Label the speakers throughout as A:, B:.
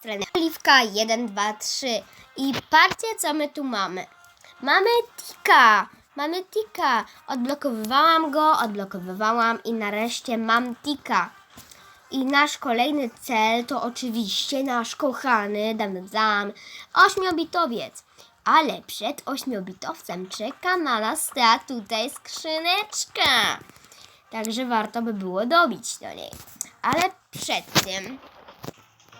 A: strony Oliwka 1, 2, 3 i patrzcie co my tu mamy. Mamy tika, mamy tika. Odblokowywałam go, odblokowywałam i nareszcie mam tika. I nasz kolejny cel to oczywiście nasz kochany dam, dam ośmiobitowiec. Ale przed ośmiobitowcem czeka na nas ta tutaj skrzyneczka. Także warto by było dobić do niej. Ale przed tym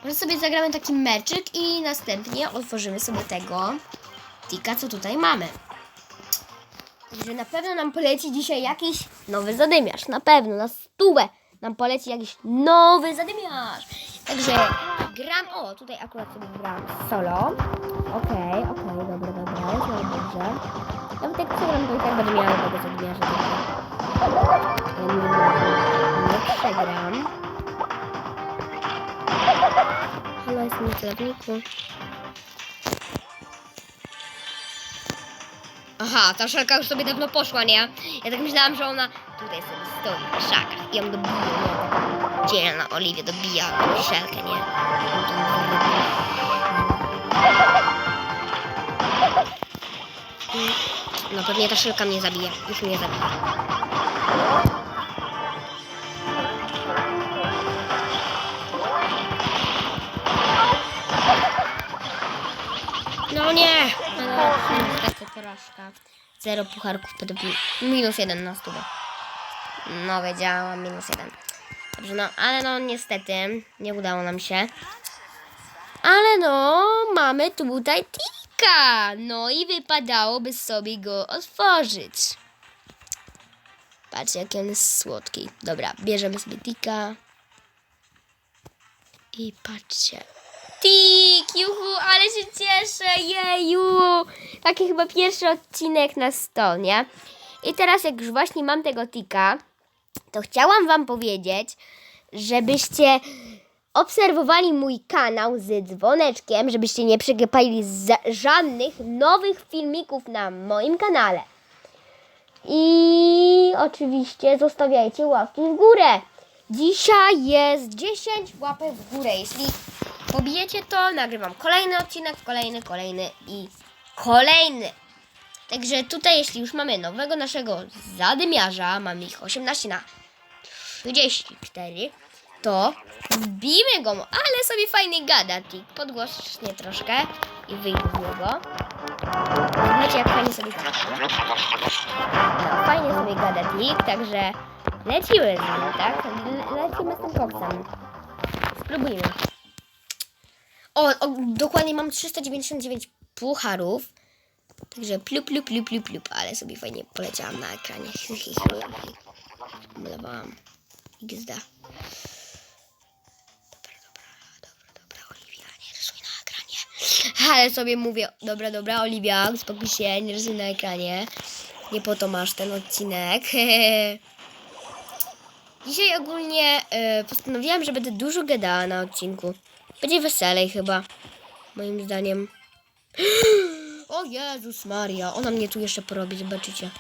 A: może sobie zagramy taki meczyk i następnie otworzymy sobie tego tika, co tutaj mamy. Że na pewno nam poleci dzisiaj jakiś nowy zadymiarz. Na pewno, na stówę nam poleci jakiś nowy zadymiarz. Także gram, o tutaj akurat sobie gram solo. Okej, okej, dobra, dobra, jest bardzo dobrze. Nawet jak przegram, to i tak będę miała tego zadymiarza. Nie, nie przegram. Na celowniku. Aha, ta szelka już sobie dawno poszła, nie? Ja tak myślałam, że ona tutaj sobie stoi w i ją dobije, nie? Dzielna Oliwia dobija szelkę, nie? No pewnie ta szelka mnie zabije. Już mnie zabije. Porażka. Zero pucharków podobnie. Minus jeden na stówę. No wiedziałam, minus jeden. Dobrze, no, ale no niestety nie udało nam się. Ale no, mamy tutaj tika. No i wypadałoby sobie go otworzyć. Patrzcie, jaki on jest słodki. Dobra, bierzemy sobie tika. I patrzcie. Tik, juhu, ale się cieszę, jeju. Taki chyba pierwszy odcinek na sto, nie? I teraz jak już właśnie mam tego tika, to chciałam wam powiedzieć, żebyście obserwowali mój kanał z dzwoneczkiem, żebyście nie przegapali żadnych nowych filmików na moim kanale. I oczywiście zostawiajcie łapki w górę. Dzisiaj jest 10 łapek w górę. Jeśli pobijecie to, nagrywam kolejny odcinek, kolejny, kolejny i kolejny. Także tutaj, jeśli już mamy nowego naszego zadymiarza, mamy ich 18 na 34, to wbijmy go, ale sobie fajnie gada, tik. Podgłośnie troszkę i z niego. Zobaczcie, jak fajnie sobie gada. No, fajnie sobie gada tik, także lecimy z nim, tak? Le- lecimy z tym koksem. Spróbujmy. O, o, dokładnie mam 399 pucharów. Także plup, plup, plup, plup, plup, ale sobie fajnie poleciałam na ekranie. Malowałam XD. Dobra, dobra, dobra, dobra, Oliwia, nie rysuj na ekranie. Ale sobie mówię, dobra, dobra, Oliwia, spokój się, nie rysuj na ekranie. Nie po to masz ten odcinek. Dzisiaj ogólnie e, postanowiłam, że będę dużo gadała na odcinku. Będzie weselej chyba, moim zdaniem. O Jezus Maria, ona mnie tu jeszcze porobi, zobaczycie.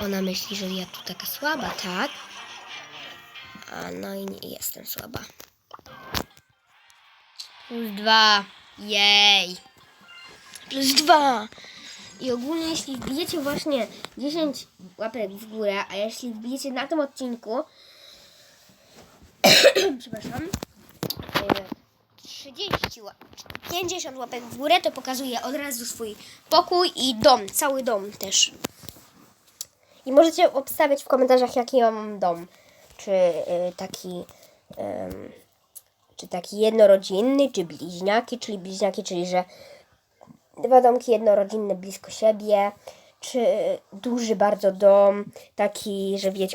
A: Ona myśli, że ja tu taka słaba, tak? A no i nie jestem słaba. Plus dwa. Jej. Plus dwa. I ogólnie jeśli wbijecie właśnie 10 łapek w górę, a jeśli wbijecie na tym odcinku przepraszam e, 30 łapek, 50 łapek w górę, to pokazuję od razu swój pokój i dom, cały dom też. I możecie obstawiać w komentarzach, jaki ja mam dom. Czy y, taki. em, czy taki jednorodzinny, czy bliźniaki, czyli bliźniaki, czyli że dwa domki jednorodzinne blisko siebie, czy duży bardzo dom, taki, że wiecie,